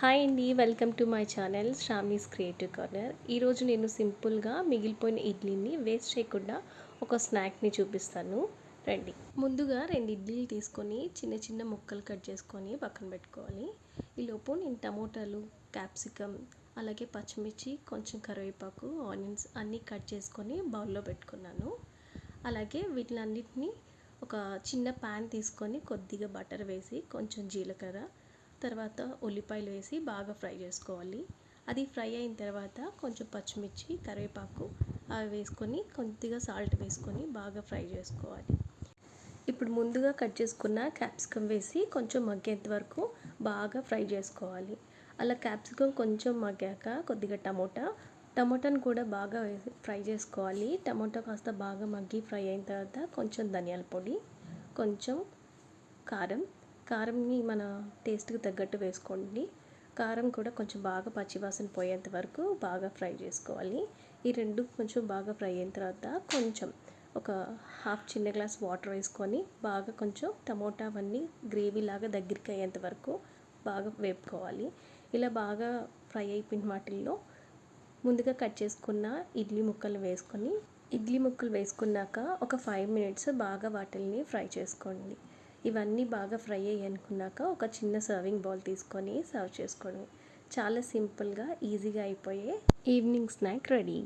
Hi అండి welcome to my channel శ్రామ్నీస్ creative corner. ఈరోజు నేను సింపుల్గా మిగిలిపోయిన ఇడ్లీని వేస్ట్ చేయకుండా ఒక స్నాక్ని చూపిస్తాను. రండి. ముందుగా రెండు ఇడ్లీలు తీసుకొని చిన్న చిన్న ముక్కలు కట్ చేసుకొని పక్కన పెట్టుకోవాలి. ఈలోపు నేను టమోటాలు క్యాప్సికమ్ అలాగే పచ్చిమిర్చి కొంచెం కరివేపాకు ఆనియన్స్ అన్నీ కట్ చేసుకొని బౌల్లో పెట్టుకున్నాను. అలాగే వీటిలన్నిటిని ఒక చిన్న ప్యాన్ తీసుకొని కొద్దిగా బటర్ వేసి కొంచెం జీలకర్ర తర్వాత ఉల్లిపాయలు వేసి బాగా ఫ్రై చేసుకోవాలి. అది ఫ్రై అయిన తర్వాత కొంచెం పచ్చిమిర్చి కరివేపాకు అవి వేసుకొని కొద్దిగా సాల్ట్ వేసుకొని బాగా ఫ్రై చేసుకోవాలి. ఇప్పుడు ముందుగా కట్ చేసుకున్న క్యాప్సికమ్ వేసి కొంచెం మగ్గేంత వరకు బాగా ఫ్రై చేసుకోవాలి. అలా క్యాప్సికమ్ కొంచెం మగ్గాక కొద్దిగా టమోటా టమోటాను కూడా బాగా వేసి ఫ్రై చేసుకోవాలి. టమోటా కాస్త బాగా మగ్గి ఫ్రై అయిన తర్వాత కొంచెం ధనియాల పొడి కొంచెం కారం కారంని మన టేస్ట్కి తగ్గట్టు వేసుకోండి. కారం కూడా కొంచెం బాగా పచ్చివాసన పోయేంత వరకు బాగా ఫ్రై చేసుకోవాలి. ఈ రెండు కొంచెం బాగా ఫ్రై అయిన తర్వాత కొంచెం ఒక హాఫ్ చిన్న గ్లాస్ వాటర్ వేసుకొని బాగా కొంచెం టమోటా అవన్నీ గ్రేవీ లాగా దగ్గరికి అయ్యేంత వరకు బాగా వేపుకోవాలి. ఇలా బాగా ఫ్రై అయిపోయిన వాటిల్లో ముందుగా కట్ చేసుకున్న ఇడ్లీ ముక్కలు వేసుకొని ఇడ్లీ ముక్కలు వేసుకున్నాక ఒక ఫైవ్ మినిట్స్ బాగా వాటిల్ని ఫ్రై చేసుకోండి. ఇవన్నీ బాగా ఫ్రై అయ్యి అనుకున్నాక ఒక చిన్న సర్వింగ్ బౌల్ తీసుకొని సర్వ్ చేసుకోండి చాలా సింపుల్గా ఈజీగా అయిపోయే ఈవినింగ్ స్నాక్ రెడీ.